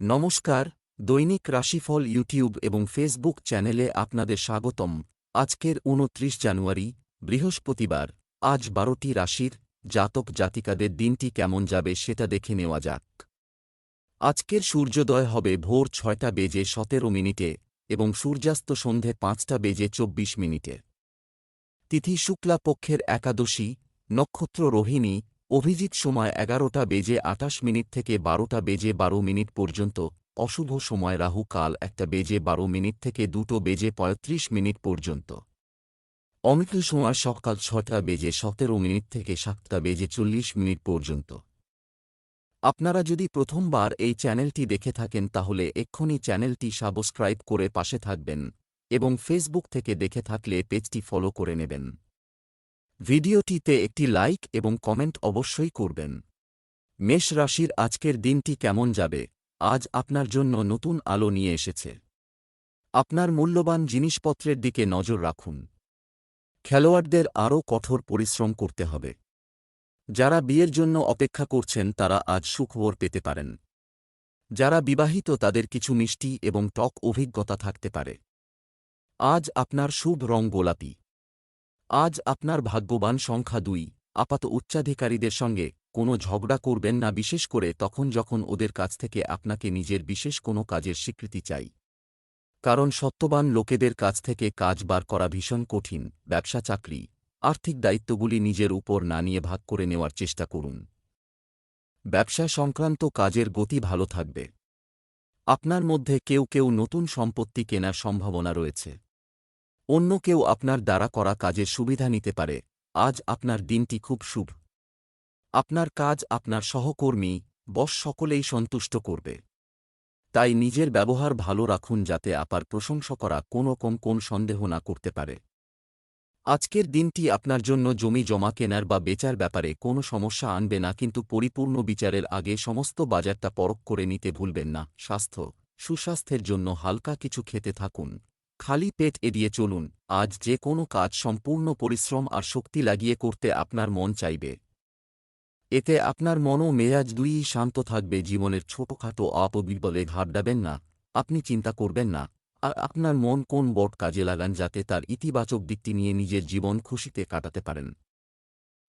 নমস্কার, দৈনিক রাশিফল ইউটিউব এবং ফেসবুক চ্যানেলে আপনাদের স্বাগতম। আজকের উনত্রিশ জানুয়ারি, বৃহস্পতিবার। আজ বারোটি রাশির জাতক জাতিকাদের দিনটি কেমন যাবে সেটা দেখে নেওয়া যাক। আজকের সূর্যোদয় হবে ভোর ছয়টা বেজে সতেরো মিনিটে এবং সূর্যাস্ত সন্ধে পাঁচটা বেজে চব্বিশ মিনিটে। তিথি শুক্লা পক্ষের একাদশী, নক্ষত্র রোহিণী অভিজিৎ সময় এগারোটা বেজে আটাশ মিনিট থেকে বারোটা বেজে বারো মিনিট পর্যন্ত, অশুভ সময় রাহু কাল একটা বেজে বারো মিনিট থেকে দুটো বেজে পঁয়ত্রিশ মিনিট পর্যন্ত। অমিত সময় সকাল ছটা বেজে সতেরো মিনিট থেকে সাতটা বেজে চল্লিশ মিনিট পর্যন্ত। আপনারা যদি প্রথমবার এই চ্যানেলটি দেখে থাকেন তাহলে এক্ষুনি চ্যানেলটি সাবস্ক্রাইব করে পাশে থাকবেন এবং ফেসবুক থেকে দেখে থাকলে পেজটি ফলো করে নেবেন। ভিডিওটিতে একটি লাইক এবং কমেন্ট অবশ্যই করবেন। মেষ রাশির আজকের দিনটি কেমন যাবে? আজ আপনার জন্য নতুন আলো নিয়ে এসেছে। আপনার মূল্যবান জিনিসপত্রের দিকে নজর রাখুন। খেলোয়াড়দের আরও কঠোর পরিশ্রম করতে হবে। যারা বিয়ের জন্য অপেক্ষা করছেন তারা আজ সুখবর পেতে পারেন। যারা বিবাহিত তাদের কিছু মিষ্টি এবং টক অভিজ্ঞতা থাকতে পারে। আজ আপনার শুভ রং গোলাপি। আজ আপনার ভাগ্যবান সংখ্যা দুই। আপাত উচ্চাধিকারীদের সঙ্গে কোনো ঝগড়া করবেন না, বিশেষ করে তখন যখন ওদের কাছ থেকে আপনাকে নিজের বিশেষ কোনো কাজের স্বীকৃতি চাই। কারণ সত্যবান লোকেদের কাছ থেকে কাজ বার করা ভীষণ কঠিন, ব্যবসা, চাকরি। আর্থিক দায়িত্বগুলি নিজের উপর না নিয়ে ভাগ করে নেওয়ার চেষ্টা করুন। ব্যবসা সংক্রান্ত কাজের গতি ভালো থাকবে। আপনার মধ্যে কেউ কেউ নতুন সম্পত্তি কেনার সম্ভাবনা রয়েছে। অন্য কেউ আপনার দ্বারা করা কাজের সুবিধা নিতে পারে। আজ আপনার দিনটি খুব শুভ। আপনার কাজ আপনার সহকর্মী, বস সকলেই সন্তুষ্ট করবে। তাই নিজের ব্যবহার ভালো রাখুন যাতে আপার প্রশংসা করা কোনো কম কোন সন্দেহ না করতে পারে। আজকের দিনটি আপনার জন্য জমি জমা কেনার বা বেচার ব্যাপারে কোনো সমস্যা আনবে না কিন্তু পরিপূর্ণ বিচারের আগে সমস্ত বাজারটা পরখ করে নিতে ভুলবেন না। স্বাস্থ্য, সুস্বাস্থ্যের জন্য হালকা কিছু খেতে থাকুন। খালি পেট এড়িয়ে চলুন, আজ যে কোনো কাজ সম্পূর্ণ পরিশ্রম আর শক্তি লাগিয়ে করতে আপনার মন চাইবে। এতে আপনার মন ও মেজাজ দুইই শান্ত থাকবে, জীবনের ছোটখাটো অপবিবলে ঘাবড়াবেন না, আপনি চিন্তা করবেন না, আর আপনার মন কোন বট কাজে লাগান যাতে তার ইতিবাচক দিকটি নিয়ে নিজের জীবন খুশিতে কাটাতে পারেন।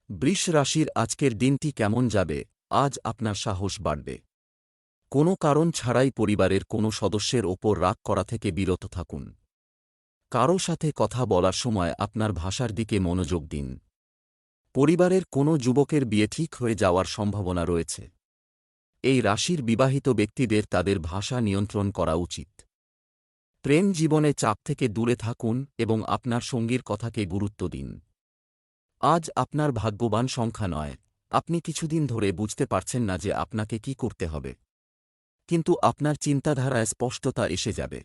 বৃষ রাশির আজকের দিনটি কেমন যাবে, আজ আপনার সাহস বাড়বে। কোনো কারণ ছাড়াই পরিবারের কোনো সদস্যের ওপর রাগ করা থেকে বিরত থাকুন। কারও সাথে কথা বলার সময় আপনার ভাষার দিকে মনোযোগ দিন। পরিবারের কোনো যুবকের বিয়ে ঠিক হয়ে যাওয়ার সম্ভাবনা রয়েছে। এই রাশির বিবাহিত ব্যক্তিদের তাদের ভাষা নিয়ন্ত্রণ করা উচিত। প্রেম জীবনে চাপ থেকে দূরে থাকুন এবং আপনার সঙ্গীর কথাকে গুরুত্ব দিন। আজ আপনার ভাগ্যবান সংখ্যা নয়। আপনি কিছুদিন ধরে বুঝতে পারছেন না যে আপনাকে কি করতে হবে। কিন্তু আপনার চিন্তাধারায় স্পষ্টতা এসে যাবে।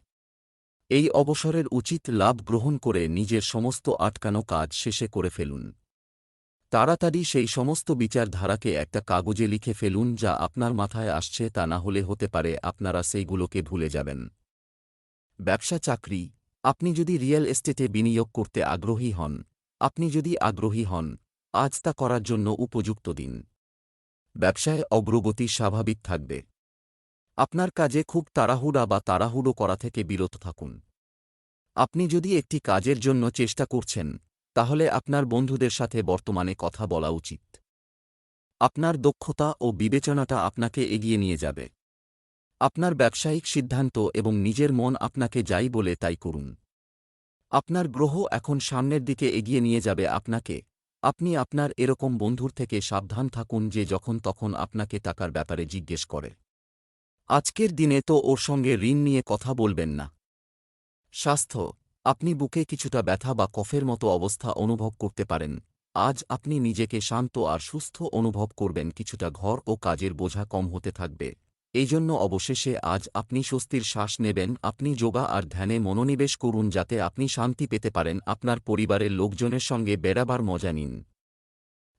এই অবসরের উচিত লাভ গ্রহণ করে নিজের সমস্ত আটকানো কাজ শেষে করে ফেলুন। তাড়াতাড়ি সেই সমস্ত বিচারধারাকে একটা কাগজে লিখে ফেলুন যা আপনার মাথায় আসছে তা না হলে হতে পারে আপনারা সেইগুলোকে ভুলে যাবেন। ব্যবসা চাকরি। আপনি যদি রিয়েল এস্টেটে বিনিয়োগ করতে আগ্রহী হন। আপনি যদি আগ্রহী হন, আজ তা করার জন্য উপযুক্ত দিন। ব্যবসায় অগ্রগতি স্বাভাবিক থাকবে। আপনার কাজে খুব তাড়াহুড়া বা তাড়াহুড়ো করা থেকে বিরত থাকুন। আপনি যদি একটি কাজের জন্য চেষ্টা করছেন, তাহলে আপনার বন্ধুদের সাথে বর্তমানে কথা বলা উচিত। আপনার দক্ষতা ও বিবেচনাটা আপনাকে এগিয়ে নিয়ে যাবে। আপনার ব্যবসায়িক সিদ্ধান্ত এবং নিজের মন আপনাকে যাই বলে তাই করুন। আপনার গ্রহ এখন সামনের দিকে এগিয়ে নিয়ে যাবে আপনাকে। আপনি আপনার এরকম বন্ধুর থেকে সাবধান থাকুন যে যখন তখন আপনাকে টাকার ব্যাপারে জিজ্ঞেস করে। আজকের দিনে তো ওর সঙ্গে ঋণ নিয়ে কথা বলবেন না। স্বাস্থ্য, আপনি বুকে কিছুটা ব্যথা বা কফের মতো অবস্থা অনুভব করতে পারেন। আজ আপনি নিজেকে শান্ত আর সুস্থ অনুভব করবেন, কিছুটা ঘর ও কাজের বোঝা কম হতে থাকবে। এই জন্য অবশেষে আজ আপনি স্বস্তির শ্বাস নেবেন, আপনি যোগা আর ধ্যানে মনোনিবেশ করুন যাতে আপনি শান্তি পেতে পারেন, আপনার পরিবারের লোকজনের সঙ্গে বেড়াবার মজা নিন।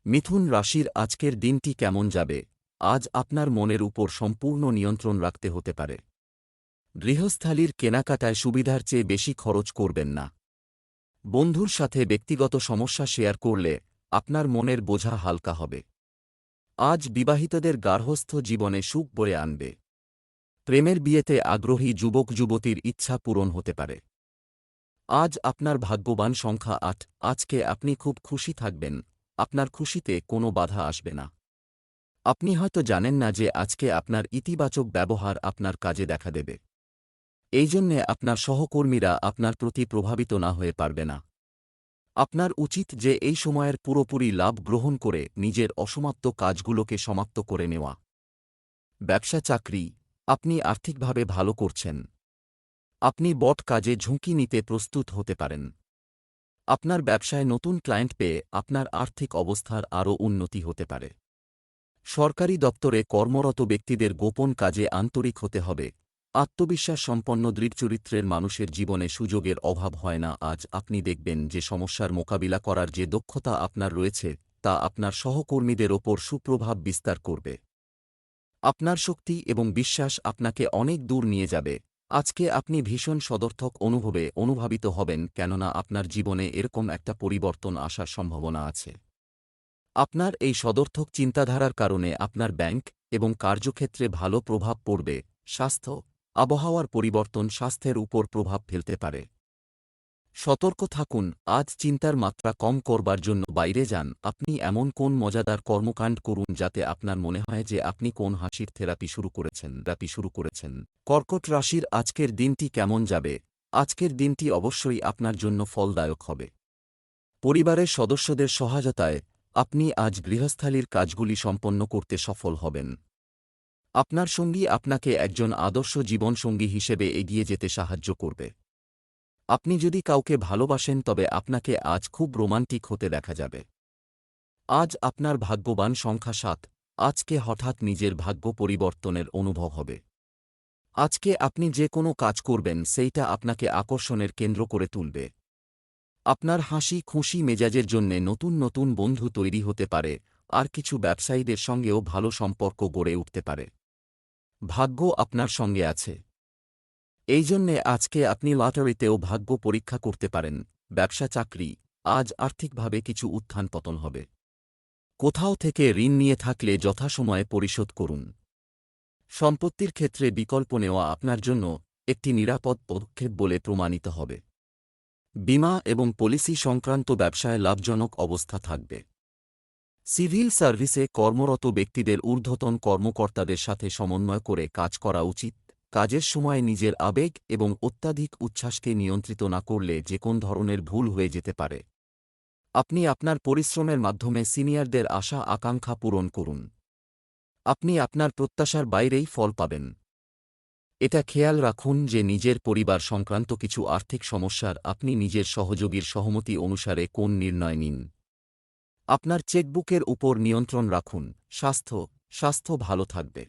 মিথুন রাশির আজকের দিনটি কেমন যাবে? আজ আপনার মনের উপর সম্পূর্ণ নিয়ন্ত্রণ রাখতে হতে পারে। গৃহস্থালির কেনাকাটায় সুবিধার চেয়ে বেশি খরচ করবেন না। বন্ধুর সাথে ব্যক্তিগত সমস্যা শেয়ার করলে আপনার মনের বোঝা হালকা হবে। আজ বিবাহিতদের গার্হস্থ্য জীবনে সুখ বয়ে আনবে। প্রেমের বিয়েতে আগ্রহী যুবক যুবতীর ইচ্ছা পূরণ হতে পারে। আজ আপনার ভাগ্যবান সংখ্যা আট, আজকে আপনি খুব খুশি থাকবেন, আপনার খুশিতে কোনো বাধা আসবে না। আপনি হয়তো জানেন না যে আজকে আপনার ইতিবাচক ব্যবহার আপনার কাজে দেখা দেবে। এই জন্যে আপনার সহকর্মীরা আপনার প্রতি প্রভাবিত না হয়ে পারবে না। আপনার উচিত যে এই সময়ের পুরোপুরি লাভ গ্রহণ করে নিজের অসমাপ্ত কাজগুলোকে সমাপ্ত করে নেওয়া। ব্যবসা চাকরি, আপনি আর্থিকভাবে ভালো করছেন। আপনি বট কাজে ঝুঁকি নিতে প্রস্তুত হতে পারেন। আপনার ব্যবসায় নতুন ক্লায়েন্ট পেয়ে আপনার আর্থিক অবস্থার আরও উন্নতি হতে পারে। সরকারি দপ্তরে কর্মরত ব্যক্তিদের গোপন কাজে আন্তরিক হতে হবে। আত্মবিশ্বাস সম্পন্ন দৃঢ়চরিত্রের মানুষের জীবনে সুযোগের অভাব হয় না। আজ আপনি দেখবেন যে সমস্যার মোকাবিলা করার যে দক্ষতা আপনার রয়েছে, তা আপনার সহকর্মীদের ওপর সুপ্রভাব বিস্তার করবে। আপনার শক্তি এবং বিশ্বাস আপনাকে অনেক দূর নিয়ে যাবে। আজকে আপনি ভীষণ সদর্থক অনুভবে অনুভাবিত হবেন, কেননা আপনার জীবনে এরকম একটা পরিবর্তন আসার সম্ভাবনা আছে। আপনার এই সদর্থক চিন্তাধারার কারণে আপনার ব্যাংক এবং কার্যক্ষেত্রে ভালো প্রভাব পড়বে, স্বাস্থ্য, আবহাওয়ার পরিবর্তন স্বাস্থ্যের উপর প্রভাব ফেলতে পারে। সতর্ক থাকুন, আজ চিন্তার মাত্রা কম করবার জন্য বাইরে যান, আপনি এমন কোন মজাদার কর্মকাণ্ড করুন যাতে আপনার মনে হয় যে আপনি কোন হাসির থেরাপি শুরু করেছেন, থেরাপি শুরু করেছেন। কর্কট রাশির আজকের দিনটি কেমন যাবে? আজকের দিনটি অবশ্যই আপনার জন্য ফলদায়ক হবে। পরিবারের সদস্যদের সহায়তায় আপনি আজ গৃহস্থালির কাজগুলি সম্পন্ন করতে সফল হবেন। আপনার সঙ্গী আপনাকে একজন আদর্শ জীবনসঙ্গী হিসেবে এগিয়ে যেতে সাহায্য করবে। আপনি যদি কাউকে ভালোবাসেন, তবে আপনাকে আজ খুব রোমান্টিক হতে দেখা যাবে। আজ আপনার ভাগ্যবান সংখ্যা সাত। আজকে হঠাৎ নিজের ভাগ্য পরিবর্তনের অনুভব হবে। আজকে আপনি যে কোনো কাজ করবেন, সেইটা আপনাকে আকর্ষণের কেন্দ্র করে তুলবে। আপনার হাসি খুশি মেজাজের জন্যে নতুন নতুন বন্ধু তৈরি হতে পারে, আর কিছু ব্যবসায়ীদের সঙ্গেও ভালো সম্পর্ক গড়ে উঠতে পারে। ভাগ্য আপনার সঙ্গে আছে। এই জন্যে আজকে আপনি লটারিতেও ভাগ্য পরীক্ষা করতে পারেন, ব্যবসা চাকরি, আজ আর্থিকভাবে কিছু উত্থান পতন হবে। কোথাও থেকে ঋণ নিয়ে থাকলে যথাসময়ে পরিশোধ করুন। সম্পত্তির ক্ষেত্রে বিকল্প নেওয়া আপনার জন্য একটি নিরাপদ পদক্ষেপ বলে প্রমাণিত হবে। বিমা এবং পলিসি সংক্রান্ত ব্যবসায় লাভজনক অবস্থা থাকবে। সিভিল সার্ভিসে কর্মরত ব্যক্তিদের ঊর্ধ্বতন কর্মকর্তাদের সাথে সমন্বয় করে কাজ করা উচিত। কাজের সময় নিজের আবেগ এবং অত্যাধিক উচ্ছ্বাসকে নিয়ন্ত্রিত না করলে যে কোন ধরনের ভুল হয়ে যেতে পারে। আপনি আপনার পরিশ্রমের মাধ্যমে সিনিয়রদের আশা আকাঙ্ক্ষা পূরণ করুন। আপনি আপনার প্রত্যাশার বাইরেই ফল পাবেন। এটা খেয়াল রাখুন যে নিজের পরিবার সংক্রান্ত কিছু আর্থিক সমস্যার আপনি নিজের সহযোগীর সহমতি অনুসারে কোন নির্ণয় নিন। আপনার চেকবুকের উপর নিয়ন্ত্রণ রাখুন। স্বাস্থ্য স্বাস্থ্য ভালো থাকবে।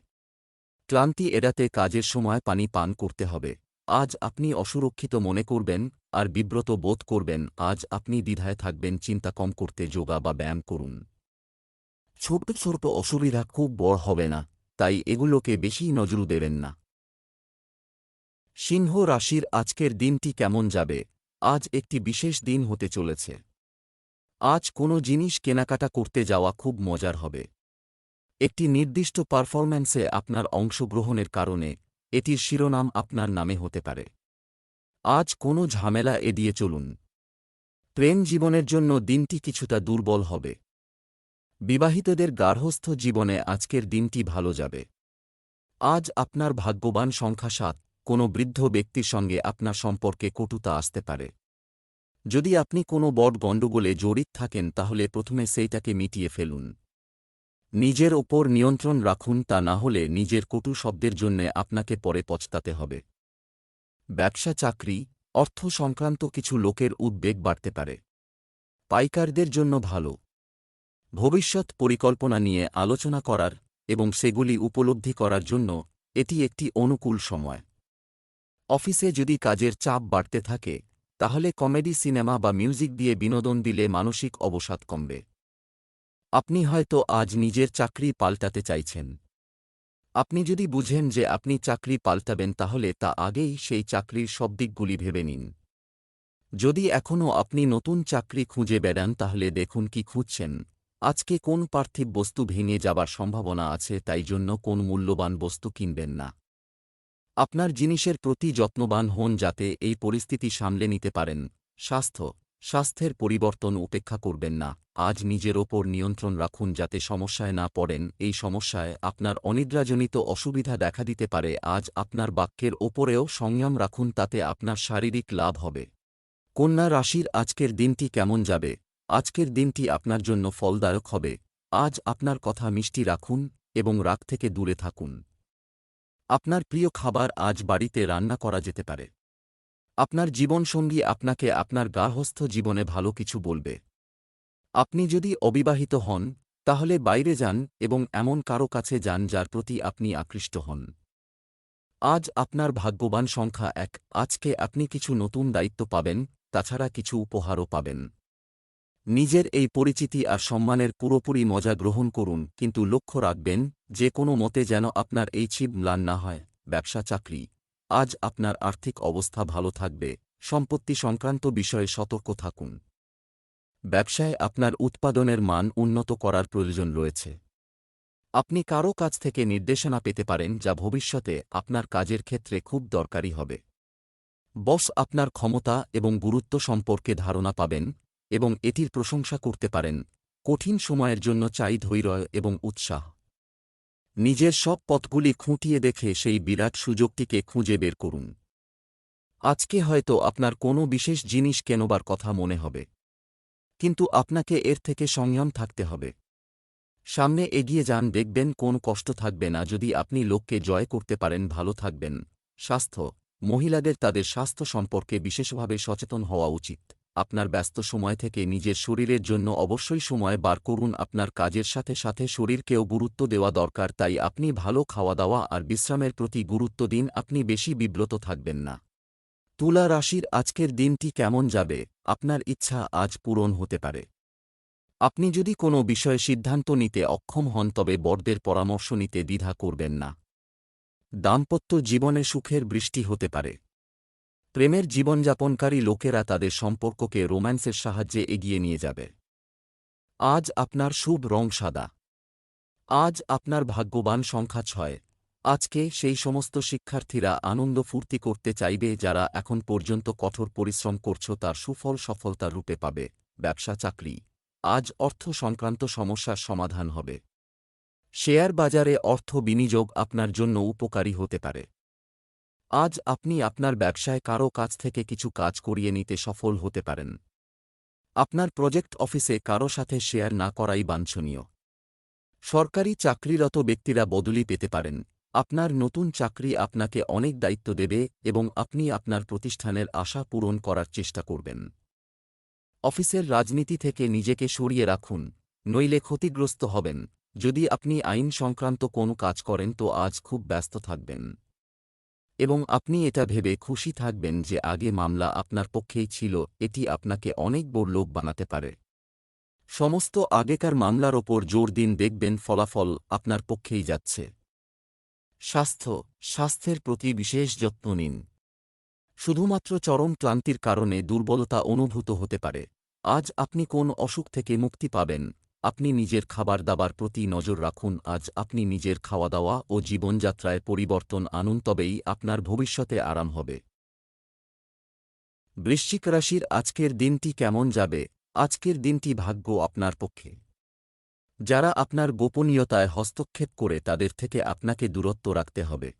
ক্লান্তি এড়াতে কাজের সময় পানি পান করতে হবে। আজ আপনি অসুরক্ষিত মনে করবেন আর বিব্রত বোধ করবেন, আজ আপনি দ্বিধায় থাকবেন, চিন্তা কম করতে যোগা বা ব্যায়াম করুন। ছোট ছোট অসুবিধা খুব বড় হবে না, তাই এগুলোকে বেশি নজর দেবেন না। সিংহ রাশির আজকের দিনটি কেমন যাবে? আজ একটি বিশেষ দিন হতে চলেছে। আজ কোনো জিনিস কেনাকাটা করতে যাওয়া খুব মজার হবে। একটি নির্দিষ্ট পারফরম্যান্সে আপনার অংশগ্রহণের কারণে এটির শিরোনাম আপনার নামে হতে পারে। আজ কোনো ঝামেলা এড়িয়ে চলুন। প্রেম জীবনের জন্য দিনটি কিছুটা দুর্বল হবে। বিবাহিতদের গার্হস্থ জীবনে আজকের দিনটি ভালো যাবে। আজ আপনার ভাগ্যবান সংখ্যা সাত। কোনো বৃদ্ধ ব্যক্তির সঙ্গে আপনার সম্পর্কে কটুতা আসতে পারে। যদি আপনি কোনো বড় গণ্ডগোলে জড়িত থাকেন, তাহলে প্রথমে সেইটাকে মিটিয়ে ফেলুন। নিজের ওপর নিয়ন্ত্রণ রাখুন, তা না হলে নিজের কটু শব্দের জন্যে আপনাকে পরে পচতাতে হবে। ব্যবসা চাকরি, অর্থ সংক্রান্ত কিছু লোকের উদ্বেগ বাড়তে পারে। পাইকারদের জন্য ভালো। ভবিষ্যৎ পরিকল্পনা নিয়ে আলোচনা করার এবং সেগুলি উপলব্ধি করার জন্য এটি একটি অনুকূল সময়। অফিসে যদি কাজের চাপ বাড়তে থাকে, তাহলে কমেডি সিনেমা বা মিউজিক দিয়ে বিনোদন দিলে মানসিক অবসাদ কমবে। আপনি হয়তো আজ নিজের চাকরি পাল্টাতে চাইছেন। আপনি যদি বুঝেন যে আপনি চাকরি পাল্টাবেন তাহলে তা আগেই সেই চাকরির সব দিকগুলি ভেবে নিন। যদি এখনও আপনি নতুন চাকরি খুঁজে বেড়ান তাহলে দেখুন কি খুঁজছেন। আজকে কোন পার্থিব বস্তু ভেঙে যাবার সম্ভাবনা আছে তাই জন্য কোন মূল্যবান বস্তু কিনবেন না। আপনার জিনিসের প্রতি যত্নবান হন যাতে এই পরিস্থিতি সামলে নিতে পারেন। স্বাস্থ্য। স্বাস্থ্যের পরিবর্তন উপেক্ষা করবেন না। আজ নিজের ওপর নিয়ন্ত্রণ রাখুন যাতে সমস্যায় না পড়েন। এই সমস্যায় আপনার অনিদ্রাজনিত অসুবিধা দেখা দিতে পারে। আজ আপনার বাক্যের ওপরেও সংযম রাখুন তাতে আপনার শারীরিক লাভ হবে। কন্যা রাশির আজকের দিনটি কেমন যাবে? আজকের দিনটি আপনার জন্য ফলদায়ক হবে। আজ আপনার কথা মিষ্টি রাখুন এবং রাগ থেকে দূরে থাকুন। আপনার প্রিয় খাবার আজ বাড়িতে রান্না করা যেতে পারে। আপনার জীবনসঙ্গী আপনাকে আপনার গার্হস্থ জীবনে ভালো কিছু বলবে। আপনি যদি অবিবাহিত হন, তাহলে বাইরে যান এবং এমন কারও কাছে যান যার প্রতি আপনি আকৃষ্ট হন। আজ আপনার ভাগ্যবান সংখ্যা এক। আজকে আপনি কিছু নতুন দায়িত্ব পাবেন, তাছাড়া কিছু উপহারও পাবেন। নিজের এই পরিচিতি আর সম্মানের পুরোপুরি মজা গ্রহণ করুন, কিন্তু লক্ষ্য রাখবেন, যে কোনো মতে যেন আপনার এই ছিপ ম্লান না হয়, ব্যবসা, চাকরি। আজ আপনার আর্থিক অবস্থা ভালো থাকবে, সম্পত্তি সংক্রান্ত বিষয়ে সতর্ক থাকুন। ব্যবসায় আপনার উৎপাদনের মান উন্নত করার প্রয়োজন রয়েছে। আপনি কারও কাছ থেকে নির্দেশনা পেতে পারেন, যা ভবিষ্যতে আপনার কাজের ক্ষেত্রে খুব দরকারি হবে। বস আপনার ক্ষমতা এবং গুরুত্ব সম্পর্কে ধারণা পাবেন এবং এটির প্রশংসা করতে পারেন। কঠিন সময়ের জন্য চাই ধৈর্য এবং উৎসাহ। নিজের সব পথগুলি খুঁটিয়ে দেখে সেই বিরাট সুযোগটিকে খুঁজে বের করুন। আজকে হয়তো আপনার কোনো বিশেষ জিনিস কেনবার কথা মনে হবে। কিন্তু আপনাকে এর থেকে সংযম থাকতে হবে। সামনে এগিয়ে যান, দেখবেন কোন কষ্ট থাকবে না। যদি আপনি লোককে জয় করতে পারেন, ভালো থাকবেন। স্বাস্থ্য। মহিলাদের তাদের স্বাস্থ্য সম্পর্কে বিশেষভাবে সচেতন হওয়া উচিত। আপনার ব্যস্ত সময় থেকে নিজের শরীরের জন্য অবশ্যই সময় বার করুন। আপনার কাজের সাথে সাথে শরীরকেও গুরুত্ব দেওয়া দরকার, তাই আপনি ভালো খাওয়া দাওয়া আর বিশ্রামের প্রতি গুরুত্ব দিন, আপনি বেশি বিব্রত থাকবেন না। তুলা রাশির আজকের দিনটি কেমন যাবে? আপনার ইচ্ছা আজ পূরণ হতে পারে। আপনি যদি কোনো বিষয়ে সিদ্ধান্ত নিতে অক্ষম হন, তবে বড়দের পরামর্শ নিতে দ্বিধা করবেন না। দাম্পত্য জীবনে সুখের বৃষ্টি হতে পারে। প্রেমের জীবনযাপনকারী লোকেরা তাদের সম্পর্ককে রোম্যান্সের সাহায্যে এগিয়ে নিয়ে যাবে। আজ আপনার শুভ রং সাদা। আজ আপনার ভাগ্যবান সংখ্যা ছয়। আজকে সেই সমস্ত শিক্ষার্থীরা আনন্দ ফুর্তি করতে চাইবে যারা এখন পর্যন্ত কঠোর পরিশ্রম করছ তার সুফল সফলতার রূপে পাবে। ব্যবসা, চাকরি। আজ অর্থ সংক্রান্ত সমস্যার সমাধান হবে। শেয়ার বাজারে অর্থ বিনিয়োগ আপনার জন্য উপকারী হতে পারে। আজ আপনি আপনার ব্যবসায় কারও কাছ থেকে কিছু কাজ করিয়ে নিতে সফল হতে পারেন। আপনার প্রজেক্ট অফিসে কারও সাথে শেয়ার না করাই বাঞ্ছনীয়। সরকারি চাকরিরত ব্যক্তিরা বদলি পেতে পারেন। আপনার নতুন চাকরি আপনাকে অনেক দায়িত্ব দেবে এবং আপনি আপনার প্রতিষ্ঠানের আশা পূরণ করার চেষ্টা করবেন। অফিসের রাজনীতি থেকে নিজেকে সরিয়ে রাখুন, নইলে ক্ষতিগ্রস্ত হবেন। যদি আপনি আইন সংক্রান্ত কোনো কাজ করেন তো আজ খুব ব্যস্ত থাকবেন। এবং আপনি এটা ভেবে খুশি থাকবেন যে আগে মামলা আপনার পক্ষেই ছিল, এটি আপনাকে অনেক বড় লোক বানাতে পারে। সমস্ত আগেকার মামলার ওপর জোর দিন দেখবেন ফলাফল আপনার পক্ষেই যাচ্ছে। স্বাস্থ্য, স্বাস্থ্যের প্রতি বিশেষ যত্ন নিন। শুধুমাত্র চরম ক্লান্তির কারণে দুর্বলতা অনুভূত হতে পারে। আজ আপনি কোন অসুখ থেকে মুক্তি পাবেন? আপনি নিজের খাবার দাবার প্রতি নজর রাখুন, আজ আপনি নিজের খাওয়া দাওয়া ও জীবনযাত্রায় পরিবর্তন আনুন, তবেই আপনার ভবিষ্যতে আরাম হবে। বৃশ্চিক রাশির আজকের দিনটি কেমন যাবে? আজকের দিনটি ভাগ্য আপনার পক্ষে। যারা আপনার গোপনীয়তায় হস্তক্ষেপ করে, তাদের থেকে আপনাকে দূরত্ব রাখতে হবে।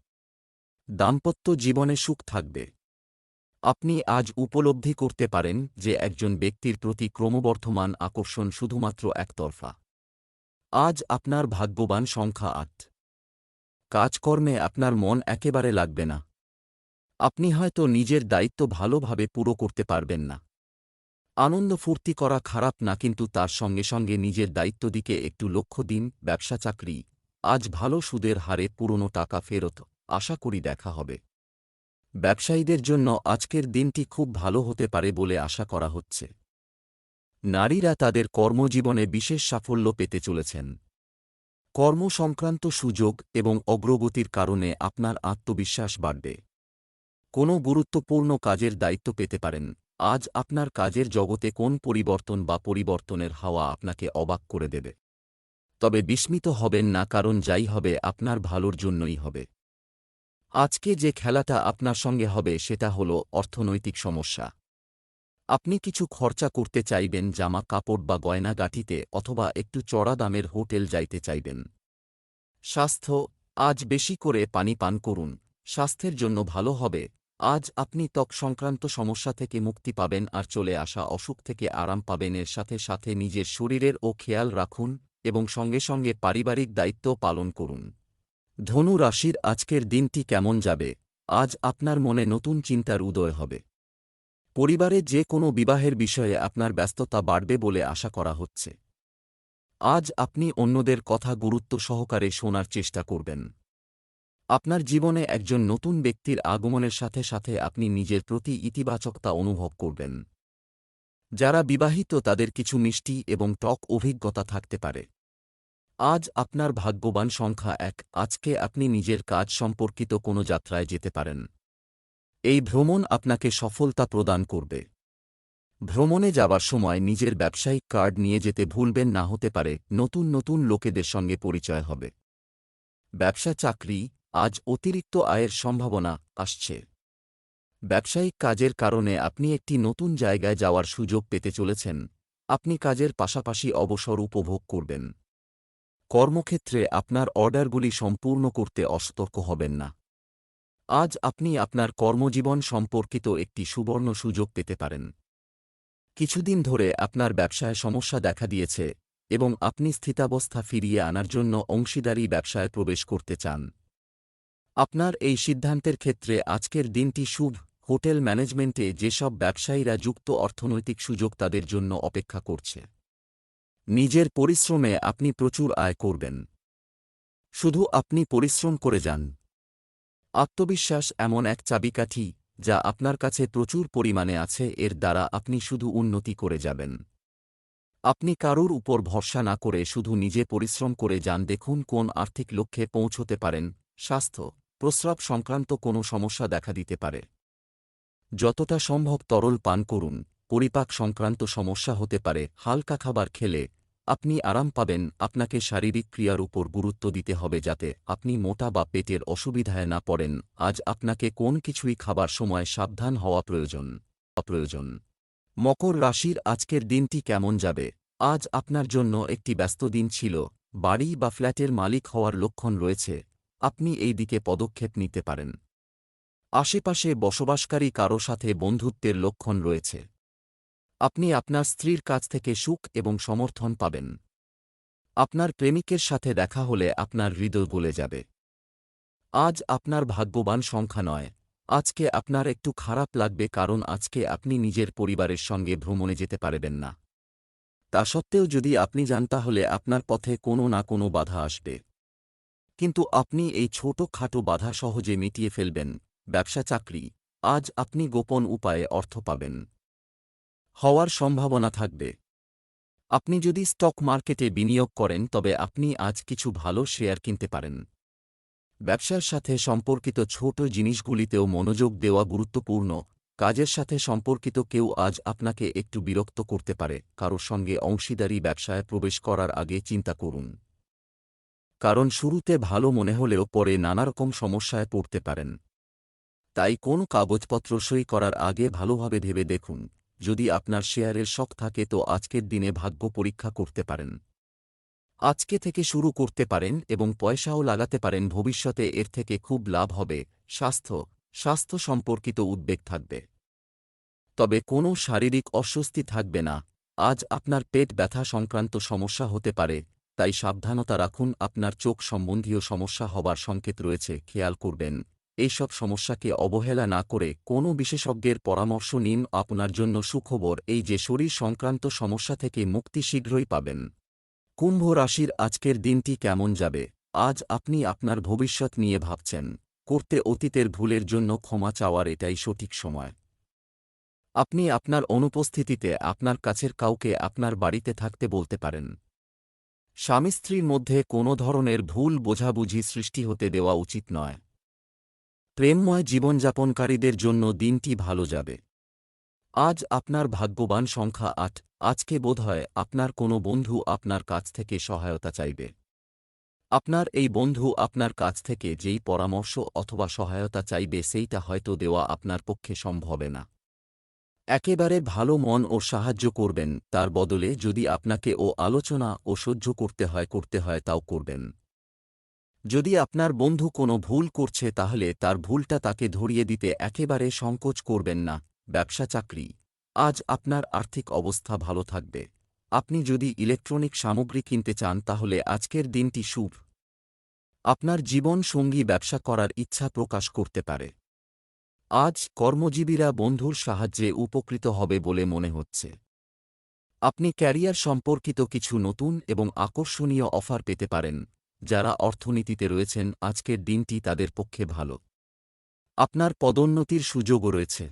দাম্পত্য জীবনে সুখ থাকবে। আপনি আজ উপলব্ধি করতে পারেন যে একজন ব্যক্তির প্রতি ক্রমবর্ধমান আকর্ষণ শুধুমাত্র একতরফা। আজ আপনার ভাগ্যবান সংখ্যা আট। কাজকর্মে আপনার মন একেবারে লাগবে না। আপনি হয়তো নিজের দায়িত্ব ভালোভাবে পুরো করতে পারবেন না। আনন্দ ফুর্তি করা খারাপ না, কিন্তু তার সঙ্গে সঙ্গে নিজের দায়িত্ব দিকে একটু লক্ষ্য দিন, ব্যবসা চাকরি। আজ ভালো সুদের হারে পুরনো টাকা ফেরত। আশা করি দেখা হবে। ব্যবসায়ীদের জন্য আজকের দিনটি খুব ভালো হতে পারে বলে আশা করা হচ্ছে। নারীরা তাদের কর্মজীবনে বিশেষ সাফল্য পেতে চলেছেন। কর্মসংক্রান্ত সুযোগ এবং অগ্রগতির কারণে আপনার আত্মবিশ্বাস বাড়বে। কোনো গুরুত্বপূর্ণ কাজের দায়িত্ব পেতে পারেন। আজ আপনার কাজের জগতে কোন পরিবর্তন বা পরিবর্তনের হাওয়া আপনাকে অবাক করে দেবে। তবে বিস্মিত হবেন না, কারণ যাই হবে আপনার ভালোর জন্যই হবে। আজকে যে খেলাটা আপনার সঙ্গে হবে সেটা হল অর্থনৈতিক সমস্যা। আপনি কিছু খরচা করতে চাইবেন, জামা কাপড় বা গয়না গাঠিতে অথবা একটু চড়া দামের হোটেল যাইতে চাইবেন। স্বাস্থ্য, আজ বেশি করে পানি পান করুন, স্বাস্থ্যের জন্য ভালো হবে, আজ আপনি ত্বক সংক্রান্ত সমস্যা থেকে মুক্তি পাবেন আর চলে আসা অসুখ থেকে আরাম পাবেন, এর সাথে সাথে নিজের শরীরের ও খেয়াল রাখুন এবং সঙ্গে সঙ্গে পারিবারিক দায়িত্ব পালন করুন। ধনু রাশির আজকের দিনটি কেমন যাবে? আজ আপনার মনে নতুন চিন্তার উদয় হবে। পরিবারে যে কোনো বিবাহের বিষয়ে আপনার ব্যস্ততা বাড়বে বলে আশা করা হচ্ছে। আজ আপনি অন্যদের কথা গুরুত্ব সহকারে শোনার চেষ্টা করবেন। আপনার জীবনে একজন নতুন ব্যক্তির আগমনের সাথে সাথে আপনি নিজের প্রতি ইতিবাচকতা অনুভব করবেন। যারা বিবাহিত তাদের কিছু মিষ্টি এবং টক অভিজ্ঞতা থাকতে পারে। আজ আপনার ভাগ্যবান সংখ্যা এক। আজকে আপনি নিজের কাজ সম্পর্কিত কোনো যাত্রায় যেতে পারেন। এই ভ্রমণ আপনাকে সফলতা প্রদান করবে। ভ্রমণে যাবার সময় নিজের ব্যবসায়িক কার্ড নিয়ে যেতে ভুলবেন না হতে পারে, নতুন নতুন লোকেদের সঙ্গে পরিচয় হবে। ব্যবসা চাকরি, আজ অতিরিক্ত আয়ের সম্ভাবনা আসছে। ব্যবসায়িক কাজের কারণে আপনি একটি নতুন জায়গায় যাওয়ার সুযোগ পেতে চলেছেন। আপনি কাজের পাশাপাশি অবসর উপভোগ করবেন। কর্মক্ষেত্রে আপনার অর্ডারগুলি সম্পূর্ণ করতে অসতর্ক হবেন না। আজ আপনি আপনার কর্মজীবন সম্পর্কিত একটি সুবর্ণ সুযোগ পেতে পারেন। কিছুদিন ধরে আপনার ব্যবসায় সমস্যা দেখা দিয়েছে এবং আপনি স্থিতাবস্থা ফিরিয়ে আনার জন্য অংশীদারি ব্যবসায় প্রবেশ করতে চান। আপনার এই সিদ্ধান্তের ক্ষেত্রে আজকের দিনটি শুভ। হোটেল ম্যানেজমেন্টে যেসব ব্যবসায়ীরা যুক্ত অর্থনৈতিক সুযোগ তাদের জন্য অপেক্ষা করছে। নিজের পরিশ্রমে আপনি প্রচুর আয় করবেন। শুধু আপনি পরিশ্রম করে যান। আত্মবিশ্বাস এমন এক চাবিকাঠি, যা আপনার কাছে প্রচুর পরিমাণে আছে, এর দ্বারা আপনি শুধু উন্নতি করে যাবেন। আপনি কারুর উপর ভরসা না করে শুধু নিজে পরিশ্রম করে যান। দেখুন কোন আর্থিক লক্ষ্যে পৌঁছতে পারেন। স্বাস্থ্য, প্রস্রাব সংক্রান্ত কোনো সমস্যা দেখা দিতে পারে। যতটা সম্ভব তরল পান করুন। পরিপাক সংক্রান্ত সমস্যা হতে পারে, হালকা খাবার খেলে আপনি আরাম পাবেন, আপনাকে শারীরিক ক্রিয়ার উপর গুরুত্ব দিতে হবে যাতে আপনি মোটা বা পেটের অসুবিধায় না পড়েন। আজ আপনাকে কোন কিছুই খাবার সময় সাবধান হওয়া প্রয়োজন? অপ্রয়োজন। মকর রাশির আজকের দিনটি কেমন যাবে? আজ আপনার জন্য একটি ব্যস্ত দিন ছিল। বাড়ি বা ফ্ল্যাটের মালিক হওয়ার লক্ষণ রয়েছে। আপনি এই দিকে পদক্ষেপ নিতে পারেন। আশেপাশে বসবাসকারী কারও সাথে বন্ধুত্বের লক্ষণ রয়েছে। আপনি আপনার স্ত্রীর কাছ থেকে সুখ এবং সমর্থন পাবেন। আপনার প্রেমিকের সাথে দেখা হলে আপনার হৃদয় গলে যাবে। আজ আপনার ভাগ্যবান সংখ্যা নয়। আজকে আপনার একটু খারাপ লাগবে কারণ আজকে আপনি নিজের পরিবারের সঙ্গে ভ্রমণে যেতে পারবেন না। তা সত্ত্বেও যদি আপনি যান তাহলে আপনার পথে কোনো না কোনো বাধা আসবে। কিন্তু আপনি এই ছোট খাটো বাধা সহজে মিটিয়ে ফেলবেন। ব্যবসা চাকরি আজ আপনি গোপন উপায়ে অর্থ পাবেন। হওয়ার সম্ভাবনা থাকবে। আপনি যদি স্টক মার্কেটে বিনিয়োগ করেন, তবে আপনি আজ কিছু ভালো শেয়ার কিনতে পারেন। ব্যবসার সাথে সম্পর্কিত ছোট জিনিসগুলিতেও মনোযোগ দেওয়া গুরুত্বপূর্ণ। কাজের সাথে সম্পর্কিত কেউ আজ আপনাকে একটু বিরক্ত করতে পারে। কারোর সঙ্গে অংশীদারি ব্যবসায় প্রবেশ করার আগে চিন্তা করুন। কারণ শুরুতে ভালো মনে হলেও পরে নানারকম সমস্যায় পড়তে পারেন। তাই কোন কাগজপত্র সই করার আগে ভালোভাবে ভেবে দেখুন। যদি আপনার শেয়ারের শখ থাকে তো আজকের দিনে ভাগ্য পরীক্ষা করতে পারেন। আজকে থেকে শুরু করতে পারেন এবং পয়সাও লাগাতে পারেন, ভবিষ্যতে এর থেকে খুব লাভ হবে। স্বাস্থ্য স্বাস্থ্য সম্পর্কিত উদ্বেগ থাকবে। তবে কোনো শারীরিক অস্বস্তি থাকবে না। আজ আপনার পেট ব্যথা সংক্রান্ত সমস্যা হতে পারে, তাই সাবধানতা রাখুন। আপনার চোখ সম্বন্ধীয় সমস্যা হবার সংকেত রয়েছে, খেয়াল করবেন। এইসব সমস্যাকে অবহেলা না করে কোনো বিশেষজ্ঞের পরামর্শ নিন আপনার জন্য সুখবর এই যে শরীর সংক্রান্ত সমস্যা থেকে মুক্তি শীঘ্রই পাবেন। কুম্ভ রাশির আজকের দিনটি কেমন যাবে? আজ আপনি আপনার ভবিষ্যৎ নিয়ে ভাবছেন। করতে অতীতের ভুলের জন্য ক্ষমা চাওয়ার এটাই সঠিক সময়। আপনি আপনার অনুপস্থিতিতে আপনার কাছের কাউকে আপনার বাড়িতে থাকতে বলতে পারেন। স্বামী স্ত্রীর মধ্যে কোনো ধরনের ভুল বোঝাবুঝি সৃষ্টি হতে দেওয়া উচিত নয়। প্রেমময় জীবনযাপনকারীদের জন্য দিনটি ভালো যাবে। আজ আপনার ভাগ্যবান সংখ্যা আট, আজকে বোধহয় আপনার কোনো বন্ধু আপনার কাছ থেকে সহায়তা চাইবে। আপনার এই বন্ধু আপনার কাছ থেকে যেই পরামর্শ অথবা সহায়তা চাইবে সেইটা হয়তো দেওয়া আপনার পক্ষে সম্ভবে না। একেবারে ভালো মন ও সাহায্য করবেন, তার বদলে যদি আপনাকে ও আলোচনা ও সহ্য করতে হয় করতে হয়, তাও করবেন। যদি আপনার বন্ধু কোনো ভুল করছে তাহলে তার ভুলটা তাকে ধরিয়ে দিতে একেবারে সংকোচ করবেন না, ব্যবসা চাকরি। আজ আপনার আর্থিক অবস্থা ভালো থাকবে। আপনি যদি ইলেকট্রনিক সামগ্রী কিনতে চান তাহলে আজকের দিনটি শুভ। আপনার জীবন সঙ্গী ব্যবসা করার ইচ্ছা প্রকাশ করতে পারে। আজ কর্মজীবীরা বন্ধুর সাহায্যে উপকৃত হবে বলে মনে হচ্ছে। আপনি ক্যারিয়ার সম্পর্কিত কিছু নতুন এবং আকর্ষণীয় অফার পেতে পারেন। যারা অর্থনীতিতে রয়েছেন, আজকের দিনটি তাদের পক্ষে ভালো। আপনার পদোন্নতির সুযোগও রয়েছে।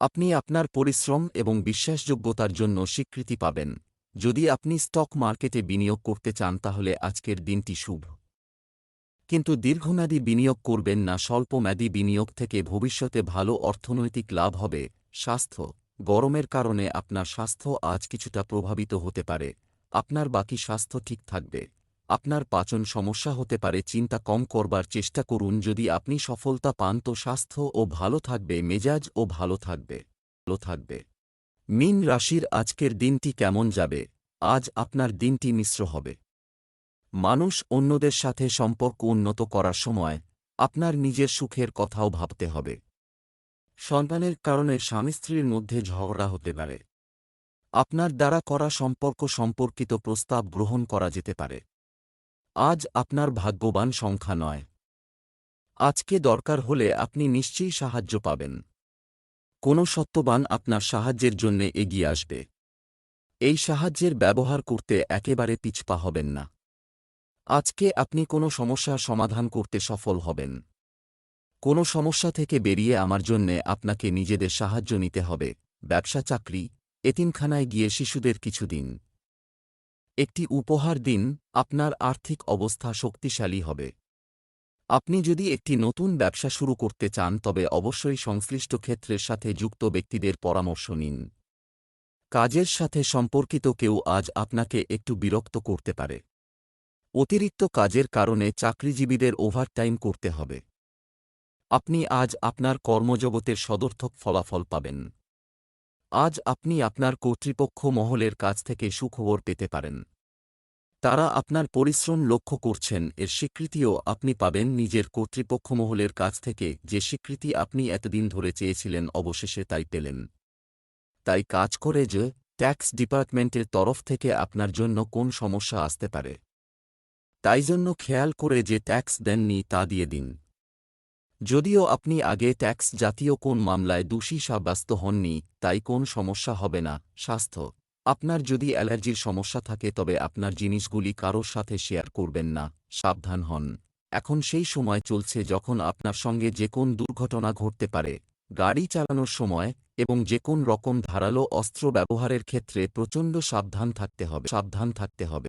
আপনি আপনার পরিশ্রম এবং বিশ্বাসযোগ্যতার জন্য স্বীকৃতি পাবেন। যদি আপনি স্টক মার্কেটে বিনিয়োগ করতে চান, তাহলে আজকের দিনটি শুভ। কিন্তু দীর্ঘমেয়াদী বিনিয়োগ করবেন না, স্বল্পমেয়াদী বিনিয়োগ থেকে ভবিষ্যতে ভালো অর্থনৈতিক লাভ হবে। স্বাস্থ্য। গরমের কারণে আপনার স্বাস্থ্য আজ কিছুটা প্রভাবিত হতে পারে। আপনার বাকি স্বাস্থ্য ঠিক থাকবে। আপনার পাচন সমস্যা হতে পারে, চিন্তা কম করবার চেষ্টা করুন, যদি আপনি সফলতা পান তো স্বাস্থ্য ও ভালো থাকবে, মেজাজ ও ভালো থাকবে ভালো থাকবে। মিন রাশির আজকের দিনটি কেমন যাবে? আজ আপনার দিনটি মিশ্র হবে। মানুষ অন্যদের সাথে সম্পর্ক উন্নত করার সময় আপনার নিজের সুখের কথাও ভাবতে হবে। সন্তানের কারণে স্বামী স্ত্রীর মধ্যে ঝগড়া হতে পারে। আপনার দ্বারা করা সম্পর্ক সম্পর্কিত প্রস্তাব গ্রহণ করা যেতে পারে। আজ আপনার ভাগ্যবান সংখ্যা নয়। আজকে দরকার হলে আপনি নিশ্চয়ই সাহায্য পাবেন। কোনো সত্যবান আপনার সাহায্যের জন্য এগিয়ে আসবে। এই সাহায্যের ব্যবহার করতে একেবারে পিছপা হবেন না। আজকে আপনি কোনো সমস্যার সমাধান করতে সফল হবেন। কোনো সমস্যা থেকে বেরিয়ে আমার জন্যে আপনাকে নিজেদের সাহায্য নিতে হবে। ব্যবসা, চাকরি, এতিমখানায় গিয়ে শিশুদের কিছু দিন একটি উপহার দিন, আপনার আর্থিক অবস্থা শক্তিশালী হবে। আপনি যদি একটি নতুন ব্যবসা শুরু করতে চান, তবে অবশ্যই সংশ্লিষ্ট ক্ষেত্রের সাথে যুক্ত ব্যক্তিদের পরামর্শ নিন। কাজের সাথে সম্পর্কিত কেউ আজ আপনাকে একটু বিরক্ত করতে পারে। অতিরিক্ত কাজের কারণে চাকরিজীবীদের ওভারটাইম করতে হবে। আপনি আজ আপনার কর্মজগতের সদর্থক ফলাফল পাবেন। আজ আপনি আপনার কর্তৃপক্ষ মহলের কাছ থেকে সুখবর পেতে পারেন। তারা আপনার পরিশ্রম লক্ষ্য করছেন, এর স্বীকৃতিও আপনি পাবেন নিজের কর্তৃপক্ষ মহলের কাছ থেকে, যে স্বীকৃতি আপনি এতদিন ধরে চেয়েছিলেন অবশেষে তাই পেলেন। তাই কাজ করে যে, ট্যাক্স ডিপার্টমেন্টের তরফ থেকে আপনার জন্য কোন সমস্যা আসতে পারে। তাই জন্য খেয়াল করে যে ট্যাক্স দেননি তা দিয়ে দিন। যদিও আপনি আগে ট্যাক্স জাতীয় কোন মামলায় দোষী সাব্যস্ত হননি, তাই কোন সমস্যা হবে না, স্বাস্থ্য। আপনার যদি অ্যালার্জির সমস্যা থাকে তবে আপনার জিনিসগুলি কারোর সাথে শেয়ার করবেন না, সাবধান হন। এখন সেই সময় চলছে যখন আপনার সঙ্গে যে কোন দুর্ঘটনা ঘটতে পারে, গাড়ি চালানোর সময় এবং যে কোন রকম ধারালো অস্ত্র ব্যবহারের ক্ষেত্রে প্রচণ্ড সাবধান থাকতে হবে, সাবধান থাকতে হবে।